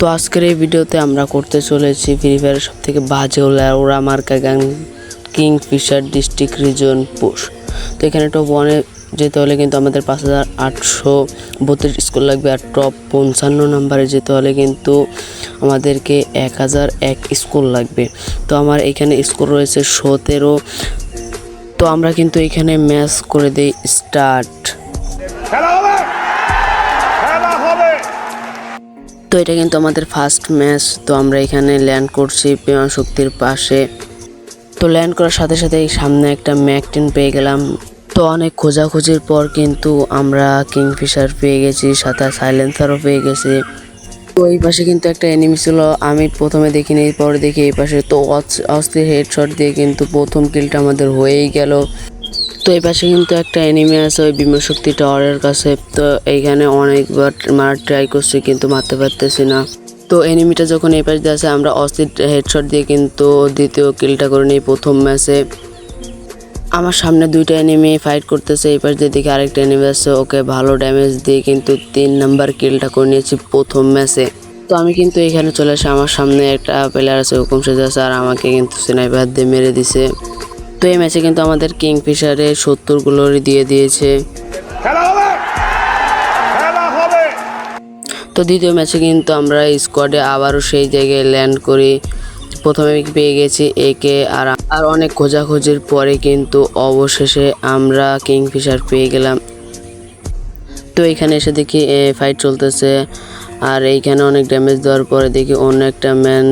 তো আজকের এই ভিডিওতে আমরা করতে চলেছি ফ্রি ফায়ারের সব থেকে বাজে হলো ওরা মার্কা gang Kingfisher district reason push তো এখানে টপ ওয়ানে যেতে হলে কিন্তু আমাদের পাঁচ হাজার আটশো বত্রিশ স্কোর লাগবে আর টপ পঞ্চান্ন নাম্বারে যেতে হলে কিন্তু আমাদেরকে এক হাজার এক স্কোর লাগবে। তো আমার এখানে স্কোর রয়েছে সতেরো। তো আমরা কিন্তু এখানে ম্যাচ করে দিই স্টার্ট তো এটা কিন্তু আমাদের ফার্স্ট ম্যাচ তো আমরা এখানে ল্যান্ড করছি পেমা শক্তির পাশে। তো ল্যান্ড করার সাথে সাথে সামনে একটা ম্যাকটিন পেয়ে গেলাম। তো অনেক খোঁজাখুঁজির পর কিন্তু আমরা কিংফিশার পেয়ে গেছি, সাথে সাইলেন্সারও পেয়ে গেছি। তো এই পাশে কিন্তু একটা এনিমি ছিল, আমি প্রথমে দেখিনি পরে দেখি এই পাশে তো অস্থির হেডশট দিয়ে কিন্তু প্রথম কিলটা আমাদের হয়েই গেল। তো এই পাশে কিন্তু একটা এনিমি আছে, ওই বিমল শক্তি টাওয়ারের কাছে। তো এইখানে অনেকবার মারার ট্রাই করছি, কিন্তু মারতে পারতেছি না। তো এনিমিটা যখন এই পাশে আছে আমরা অস্থির হেডশট দিয়ে কিন্তু দ্বিতীয় কিলটা করে নিই প্রথম ম্যাচে আমার সামনে দুইটা এনিমি ফাইট করতেছে, এই পাশ দিয়ে দেখি আরেকটা এনিমি আছে, ওকে ভালো ড্যামেজ দিয়ে কিন্তু তিন নাম্বার কিলটা করে নিয়েছি প্রথম ম্যাচে তো আমি কিন্তু এখানে চলে আসি, আমার সামনে একটা প্লেয়ার আছে, হুকুম সেজে আছে, আর আমাকে কিন্তু স্নাইপার দিয়ে মেরে দিছে। তো এই ম্যাচে কিন্তু আমাদের কিংফিশারে সত্তর গ্লোরি দিয়ে দিয়েছে। তো দ্বিতীয় ম্যাচে কিন্তু আমরা স্কোয়াডে আবারও সেই জায়গায় ল্যান্ড করি প্রথমে পেয়ে গেছি একে আর আর অনেক খোঁজাখুঁজির পরে কিন্তু অবশেষে আমরা কিংফিশার পেয়ে গেলাম। তো এখানে এসে দেখি ফাইট চলতেছে। আর এইখানে অনেক ড্যামেজ দেওয়ার পরে দেখি অন্য একটা ম্যান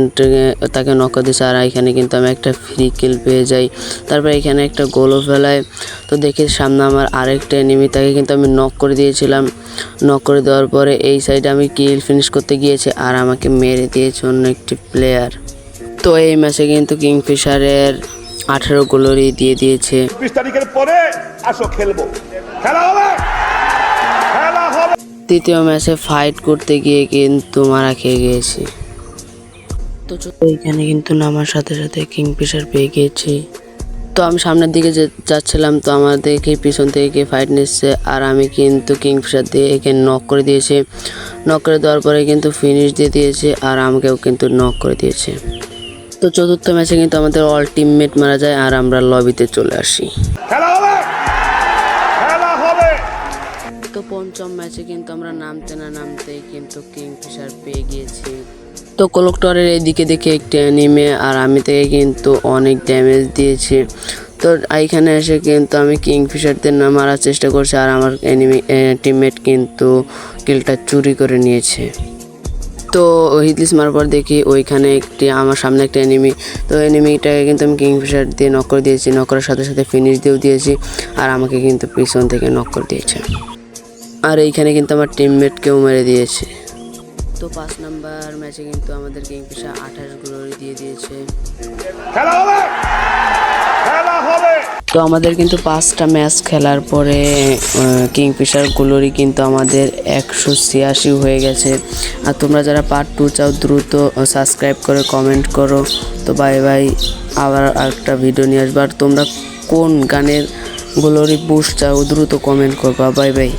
তাকে নক দিছে। আর এখানে কিন্তু আমি একটা ফ্রি কিল পেয়ে যাই। তারপর এখানে একটা গোলও ফেলায় তো দেখি সামনে আমার আরেকটা এনিমি তাকে কিন্তু আমি নক করে দিয়েছিলাম। নক করে দেওয়ার পরে এই সাইডে আমি কিল ফিনিশ করতে গিয়েছি। আর আমাকে মেরে দিয়েছে অন্য একটি প্লেয়ার তো এই ম্যাচে কিন্তু কিংফিশারের আঠেরো গোলরি দিয়ে দিয়েছে। তারিখের পরে আসো, খেলব। খেলা হবে! তৃতীয় ম্যাচে ফাইট করতে গিয়ে কিন্তু মারা খেয়ে গিয়েছি। তো এইখানে কিন্তু নামার সাথে সাথে কিংফিশার পেয়ে গিয়েছি। তো আমি সামনের দিকে যাচ্ছিলাম, তো আমাদেরকে পিছন থেকে কে ফাইট নিচ্ছে, আর আমি কিন্তু কিংফিশার দিয়ে একে নক করে দিয়েছি। নক করে দেওয়ার পরে কিন্তু ফিনিশ দিয়ে দিয়েছে, আর আমাকেও কিন্তু নক করে দিয়েছে। তো চতুর্থ ম্যাচে কিন্তু আমাদের অল টিমমেট মারা যায়, আর আমরা লবিতে চলে আসি। তো পঞ্চম ম্যাচে কিন্তু আমরা নামতে না নামতেই কিন্তু কিংফিশার পেয়ে গিয়েছি। তো কলেক্টরের এইদিকে দেখে একটি অ্যানিমে আর আমি থেকে কিন্তু অনেক ড্যামেজ দিয়েছি। তো এইখানে এসে কিন্তু আমি কিংফিশারদের না মারার চেষ্টা করছি আর আমার এনিমি টিমমেট কিন্তু কিলটা চুরি করে নিয়েছে। তো হিটলিস মারার পর দেখি ওইখানে একটি, আমার সামনে একটা এনিমি তো এনিমিটাকে কিন্তু আমি কিংফিশার দিয়ে নক করে দিয়েছি নক করার সাথে সাথে ফিনিশ দিয়েও দিয়েছি আর আমাকে কিন্তু পিছন থেকে নক করে দিয়েছে। আর এইখানে কিন্তু আমার টিমমেটকেও মেরে দিয়েছে। তো পাঁচ নাম্বার ম্যাচে কিন্তু আমাদের গেম কিংফিশার আঠাশ গ্লোরি দিয়ে দিয়েছে। খেলা হবে! খেলা হবে! তো আমাদের কিন্তু পাঁচটা ম্যাচ খেলার পরে কিংফিশার গ্লোরি কিন্তু আমাদের একশো ছিয়াশি হয়ে গেছে। আর তোমরা যারা পার্ট টু চাও দ্রুত সাবস্ক্রাইব করে কমেন্ট করো। তো বাই বাই আবার একটা ভিডিও নিয়ে আসব। আর তোমরা কোন গানের গ্লোরি বুস্ট চাও দ্রুত কমেন্ট করবা। Bye bye